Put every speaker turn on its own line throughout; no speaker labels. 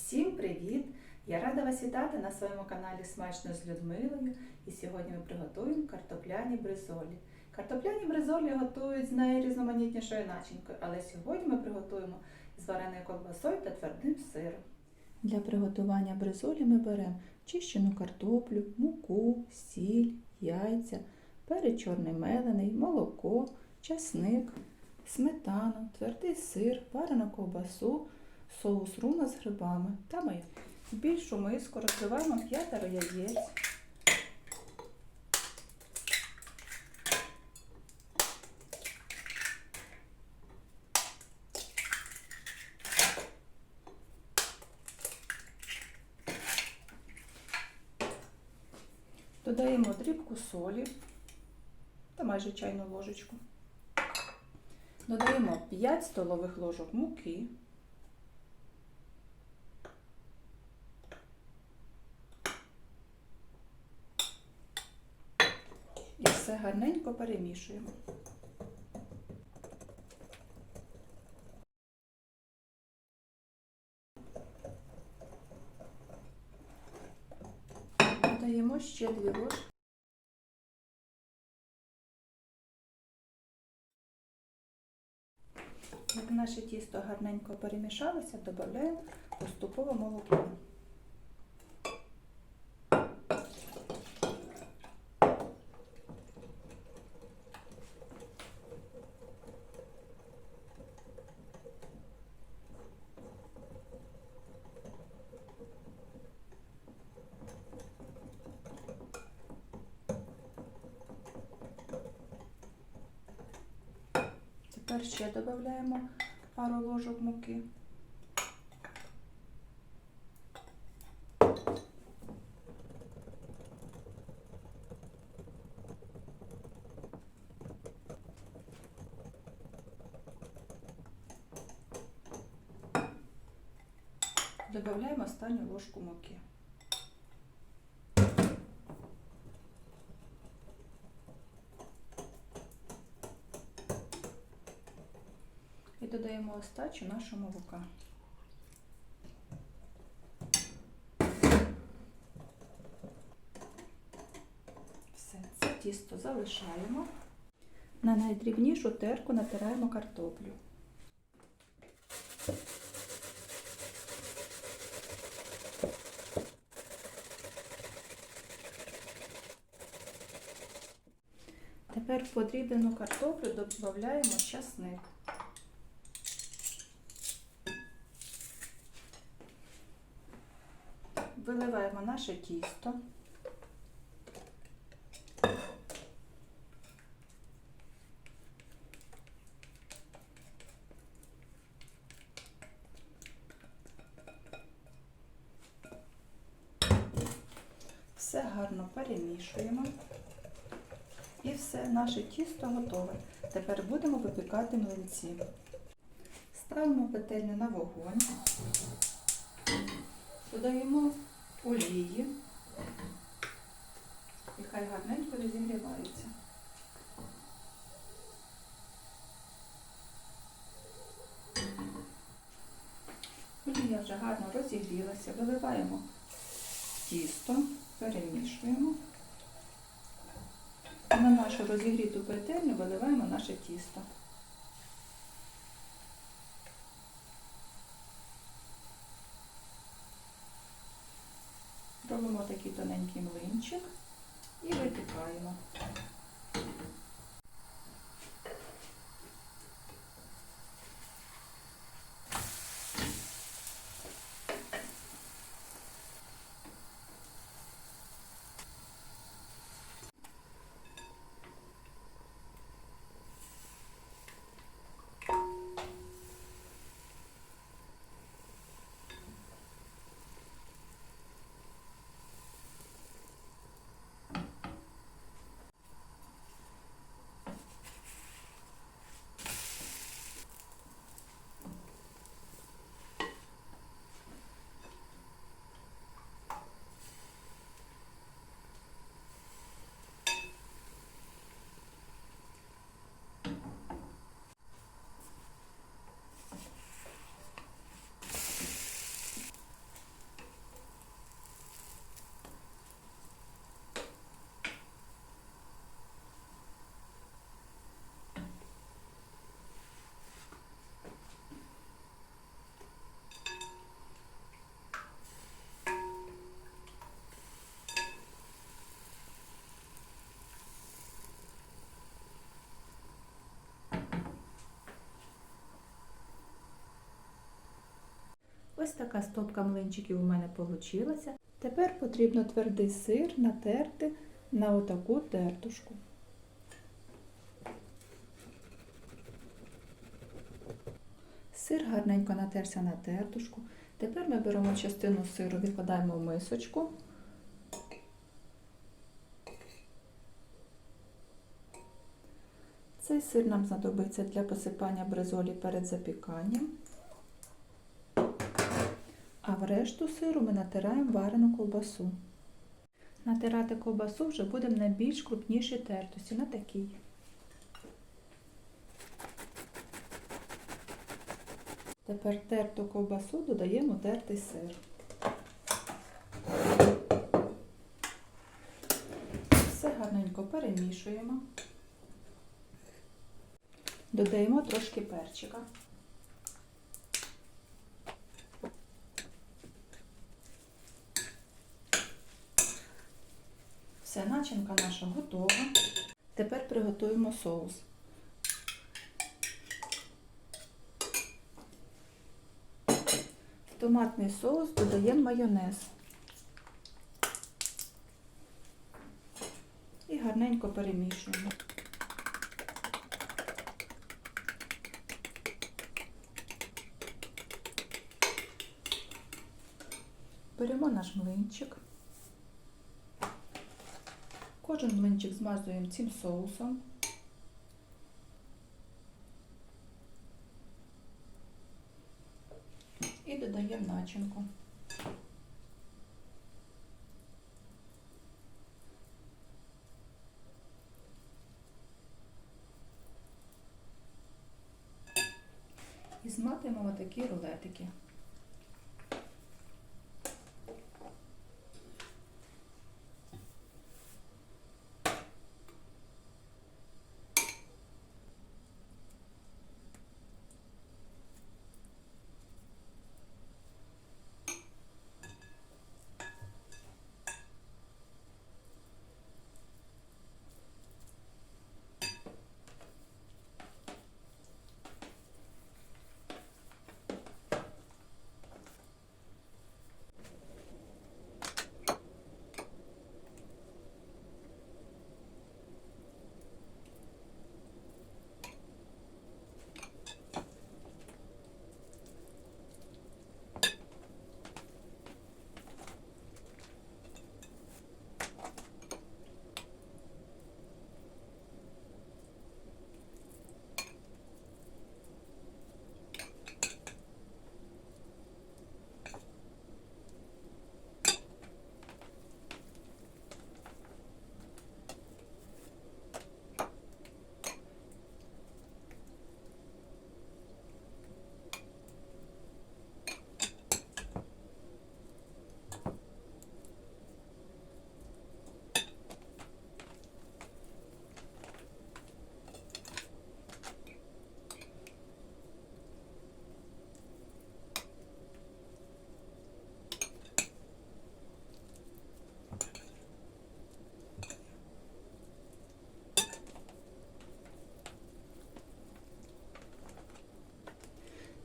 Всім привіт! Я рада вас вітати на своєму каналі Смачно з Людмилою. І сьогодні ми приготуємо картопляні бризолі. Картопляні бризолі готують з найрізноманітнішою начинкою, але сьогодні ми приготуємо з вареною колбасою та твердим сиром. Для приготування бризолі ми беремо чищену картоплю, муку, сіль, яйця, перець чорний мелений, молоко, часник, сметану, твердий сир, варену ковбасу, соус руна з грибами та. В більшу миску розливаємо п'ятеро яєць. Додаємо дрібку солі та майже чайну ложечку. Додаємо 5 столових ложок муки. І все гарненько перемішуємо. Додаємо ще дві ложки. Як наше тісто гарненько перемішалося, додаємо поступово молоко. Тепер ще додаємо пару ложок муки. Додаємо останню ложку муки. І додаємо остачу нашого молока. Все, це тісто залишаємо. На найдрібнішу терку натираємо картоплю. Тепер в подрібнену картоплю додаємо часник. Виливаємо наше тісто. Все гарно перемішуємо. І все, наше тісто готове. Тепер будемо випікати млинці. Ставимо петельню на вогонь. Додаємо олії і хай гарненько розігрівається. Олія вже гарно розігрілася, виливаємо тісто, перемішуємо. На нашу розігріту петельню виливаємо наше тісто. Такий тоненький млинчик і випікаємо. Ось така стопка млинчиків у мене вийшла. Тепер потрібно твердий сир натерти на отаку тертушку. Сир гарненько натерся на тертушку. Тепер ми беремо частину сиру, відкладаємо в мисочку. Цей сир нам знадобиться для посипання бризолі перед запіканням. А в решту сиру ми натираємо варену ковбасу. Натирати ковбасу вже будемо на більш крупнішій тертості, на такій. Тепер терту ковбасу додаємо тертий сир. Все гарненько перемішуємо. Додаємо трошки перчика. Все, начинка наша готова. Тепер приготуємо соус. В томатний соус додаємо майонез. І гарненько перемішуємо. Беремо наш млинчик. Кожен млинчик змазуємо цим соусом. І додаємо начинку. І зматуємо отакі рулетики.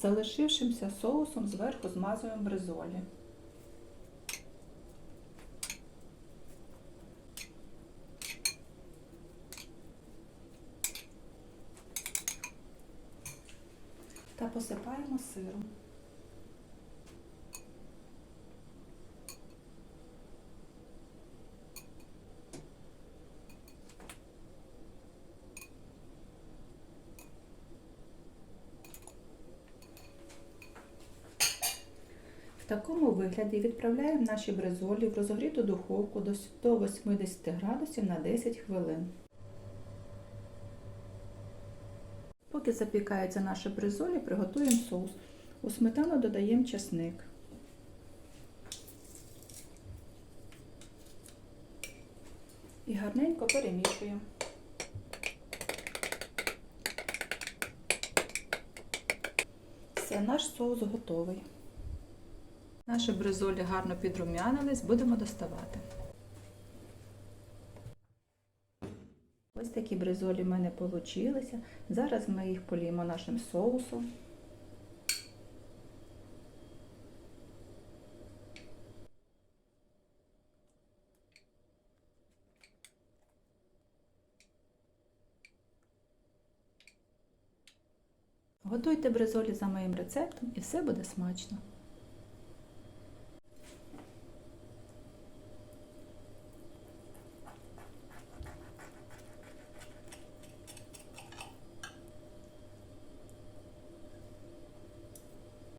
Залишившимся соусом зверху змазуємо бризолі. Та посипаємо сиром. Такому вигляді відправляємо наші бризолі в розогріту духовку до 180 градусів на 10 хвилин. Поки запікаються наші бризолі, приготуємо соус. У сметану додаємо часник. І гарненько перемішуємо. Все, наш соус готовий. Наші бризолі гарно підрум'янились, будемо доставати. Ось такі бризолі в мене вийшли. Зараз ми їх поліємо нашим соусом. Готуйте бризолі за моїм рецептом і все буде смачно.